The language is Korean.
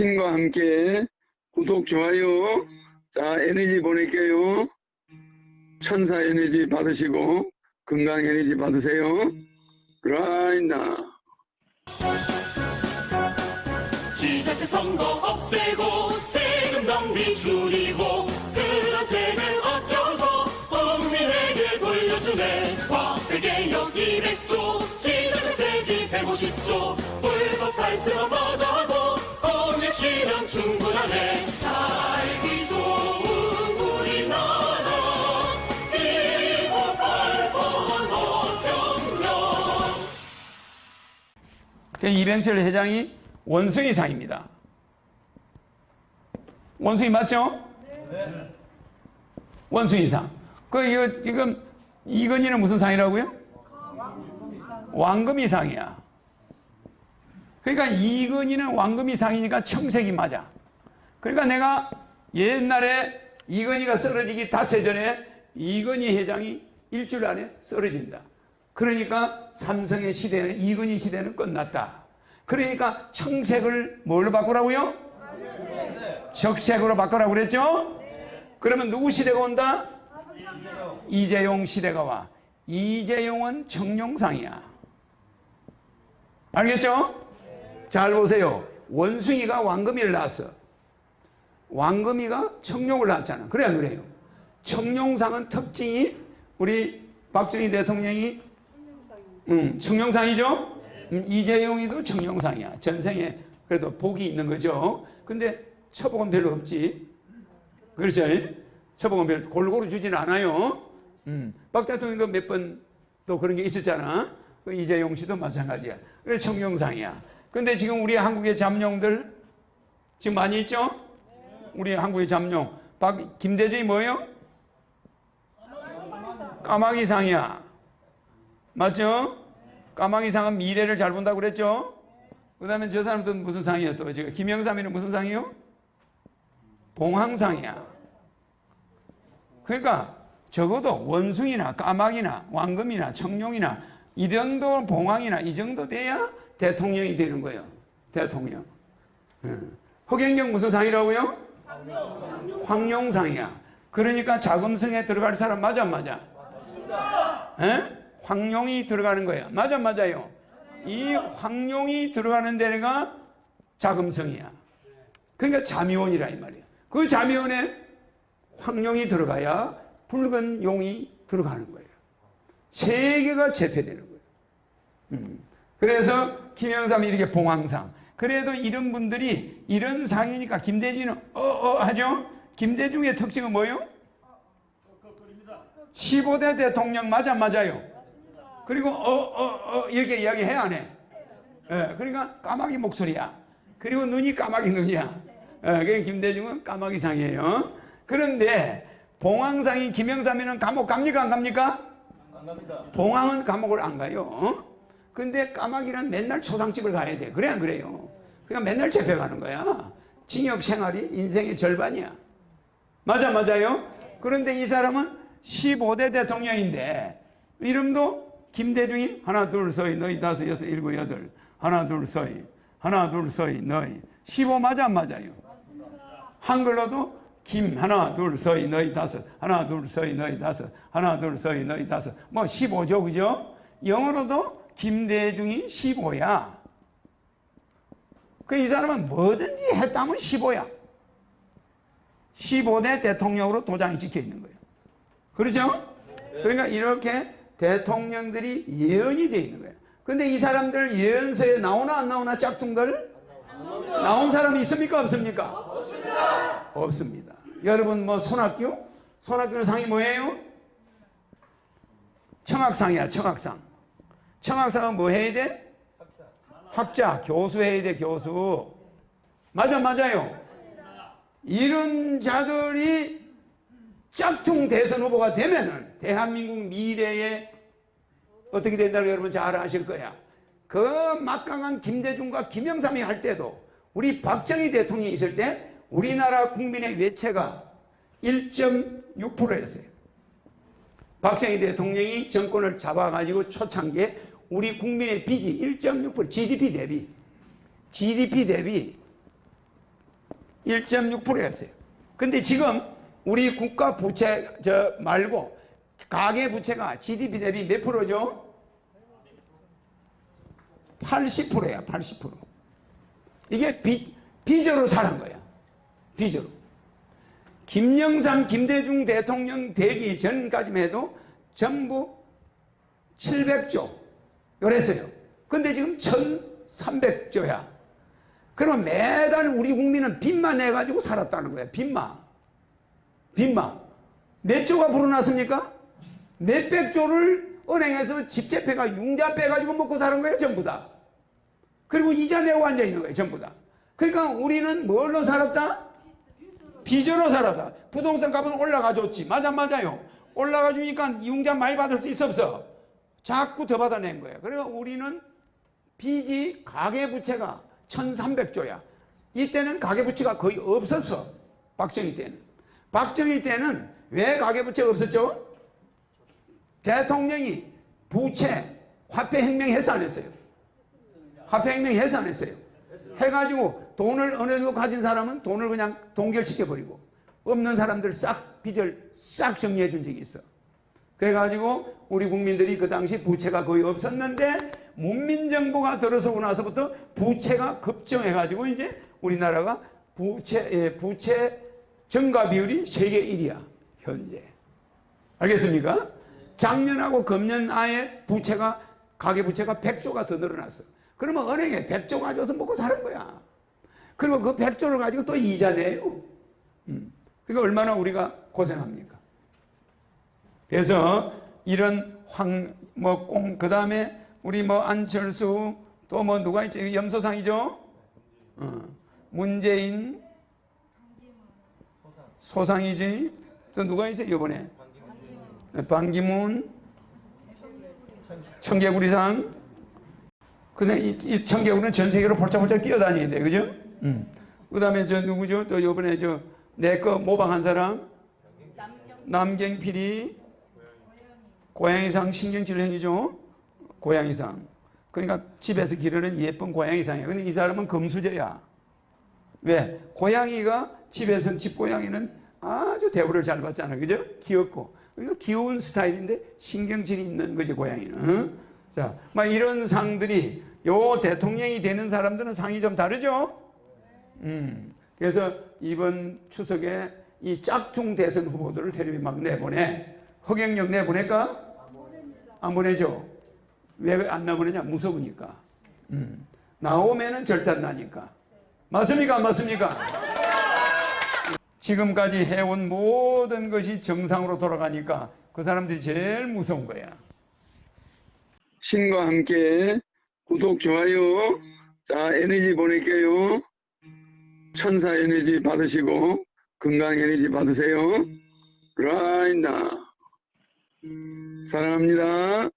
친과 함께 구독, 좋아요. 자, 에너지 보낼게요. 천사 에너지 받으시고 건강 에너지 받으세요. 그라인다. 지자체 선거 없애고 세금 낭비 줄이 이병철 회장이 원숭이상입니다. 원숭이 맞죠? 원숭이상. 그 이거 지금 이건희는 무슨 상이라고요? 왕금이상이야. 그러니까 이건희는 왕금이상이니까 청색이 맞아. 그러니까 내가 옛날에 이건희가 쓰러지기 닷새 전에 이건희 회장이 일주일 안에 쓰러진다. 그러니까 삼성의 시대는 이건희 시대는 끝났다. 그러니까 청색을 뭘로 바꾸라고요? 적색으로 바꾸라고 그랬죠? 그러면 누구 시대가 온다? 이재용 시대가 와. 이재용은 청룡상이야. 알겠죠? 잘 보세요. 원숭이가 왕금이를 낳았어. 왕금이가 청룡을 낳았잖아. 그래 안 그래요? 청룡상은 특징이 우리 박정희 대통령이 음, 청룡상이죠? 음, 이재용이도 청룡상이야. 전생에 그래도 복이 있는 거죠. 근데 처복은 별로 없지. 그렇죠? 처복은 별로 골고루 주지는 않아요. 음, 박 대통령도 몇 번 또 그런 게 있었잖아. 그 이재용 씨도 마찬가지야. 그래 청룡상이야. 근데 지금 우리 한국의 잠룡들 지금 많이 있죠? 우리 한국의 잠룡. 박 김대중이 뭐예요? 까마귀상이야. 맞죠? 까마귀상은 미래를 잘 본다고 그랬죠? 그 다음에 저 사람도 무슨 상이야 또 지금 김영삼이는 무슨 상이요? 봉황상이야. 그러니까 적어도 원숭이나 까마귀나 왕금이나 청룡이나 이 정도 봉황이나 이 정도 돼야 대통령이 되는 거예요. 대통령. 응. 허경영 무슨 상이라고요? 황룡상이야. 그러니까 자금성에 들어갈 사람 맞아 안 맞아? 에? 황룡이 들어가는 거야. 맞아 맞아요. 이 황룡이 들어가는 데가 자금성이야. 그러니까 자미원이라 이 말이야. 그 자미원에 황룡이 들어가야 붉은 용이 들어가는 거예요. 세 개가 재패되는 거예요. 음. 그래서 김영삼이 이렇게 봉황상. 그래도 이런 분들이 이런 상이니까 김대중은 어어 하죠? 김대중의 특징은 뭐예요? 15대 대통령 맞아 맞아요. 그리고 어 어 어 이렇게 이야기해야 안 해. 예, 그러니까 까마귀 목소리야. 그리고 눈이 까마귀 눈이야. 예, 그냥 김대중은 까마귀 상이에요. 그런데 봉황상이 김영삼이는 감옥 갑니까 안 갑니까? 안 갑니다. 봉황은 감옥을 안 가요. 어? 근데 까마귀는 맨날 초상집을 가야 돼. 그래 안 그래요? 그러니까 맨날 잡혀가는 거야. 징역 생활이 인생의 절반이야. 맞아 맞아요? 그런데 이 사람은 15대 대통령인데 이름도 김대중이 하나 둘 서이 너희 다섯 여섯 일곱 여덟. 하나 둘 서이. 하나 둘 서이 너희. 15 맞아 안 맞아요? 한글로도 김 하나 둘 서이 너희 다섯. 하나 둘 서이 너희 다섯. 하나 둘 서이 너희 다섯. 뭐 15죠 그죠? 영어로도 김대중이 15야. 그 이 사람은 뭐든지 했다면 15야. 15대 대통령으로 도장이 찍혀 있는 거예요. 그렇죠? 그러니까 이렇게 대통령들이 예언이 되어 있는 거예요 근데 이 사람들 예언서에 나오나 안 나오나 짝퉁들? 나온 사람이 있습니까 없습니까? 없습니다. 없습니다. 여러분 뭐 손학규? 손학규는 상이 뭐예요? 청학상이야 청학상. 청학상은 뭐 해야 돼? 학자, 교수 해야 돼 교수. 맞아 맞아요. 이런 자들이 짝퉁 대선 후보가 되면은 대한민국 미래에 어떻게 된다고 여러분 잘 아실 거야. 그 막강한 김대중과 김영삼이 할 때도 우리 박정희 대통령이 있을 때 우리나라 국민의 외채가 1.6%였어요. 박정희 대통령이 정권을 잡아가지고 초창기에 우리 국민의 빚이 1.6% GDP 대비 GDP 대비 1.6%였어요. 근데 지금 우리 국가 부채 저 말고 가계 부채가 GDP 대비 몇 프로죠? 80%야, 80%. 이게 비, 비저로 사는 거야. 비저로. 김영삼, 김대중 대통령 되기 전까지만 해도 전부 700조. 요랬어요. 근데 지금 1300조야. 그러면 매달 우리 국민은 빚만 내가지고 살았다는 거야. 빚만. 빚만. 몇 조가 불어났습니까? 몇백 조를 은행에서 집재패가 융자 빼가지고 먹고 사는 거예요. 전부 다. 그리고 이자 내고 앉아 있는 거예요. 전부 다. 그러니까 우리는 뭘로 살았다? 빚으로 살았다. 부동산 값은 올라가 줬지. 맞아, 맞아요. 올라가 주니까 융자 많이 받을 수 있어, 없어? 자꾸 더 받아낸 거예요. 그래서 우리는 빚이 가계부채가 1300조야. 이때는 가계부채가 거의 없었어. 박정희 때는. 박정희 때는 왜 가계부채가 없었죠? 대통령이 부채, 화폐혁명 했어 안 했어요? 화폐혁명 했어 안 했어요? 해가지고 돈을 어느 정도 가진 사람은 돈을 그냥 동결시켜버리고 없는 사람들 싹 빚을 싹 정리해 준 적이 있어. 그래가지고 우리 국민들이 그 당시 부채가 거의 없었는데 문민정부가 들어서고 나서부터 부채가 급증해가지고 이제 우리나라가 부채, 예, 부채 증가 비율이 세계 1위야, 현재. 알겠습니까? 작년하고 금년 아예 부채가, 가계 부채가 100조가 더 늘어났어. 그러면 은행에 100조 가져서 먹고 사는 거야. 그리고 그 100조를 가지고 또 이자 내요. 음. 그러니까 얼마나 우리가 고생합니까? 그래서 이런 황, 뭐, 꽁, 그 다음에 우리 뭐 안철수 또 뭐 누가 있지? 염소상이죠? 어. 문재인 소상이지? 또 누가 있어요, 이번에? 반기문 청개구리상 그다음 이, 이 청개구리는 전 세계로 폴짝폴짝 뛰어다니는데 그죠? 음. 그 다음에 저 누구죠? 또 이번에 저 내 거 모방한 사람 남경필이 고양이상 신경질행이죠. 고양이상. 그러니까 집에서 기르는 예쁜 고양이상이야. 근데 이 사람은 금수저야. 왜? 고양이가 집에서는 집 고양이는 아주 대우를 잘 받잖아. 그죠? 귀엽고. 귀여운 스타일인데 신경질이 있는 거지, 고양이는. 응? 자, 막 이런 상들이 요 대통령이 되는 사람들은 상이 좀 다르죠? 음. 그래서 이번 추석에 이 짝퉁 대선 후보들을 텔레비 막 내보내. 허경영 내보낼까? 안 보내죠. 왜안 나보내냐? 무서우니까. 음. 나오면은 절단 나니까. 맞습니까? 안 맞습니까? 지금까지 해온 모든 것이 정상으로 돌아가니까 그 사람들이 제일 무서운 거야. 신과 함께 구독, 좋아요. 자, 에너지 보낼게요. 천사 에너지 받으시고, 건강 에너지 받으세요. 라이나. 사랑합니다.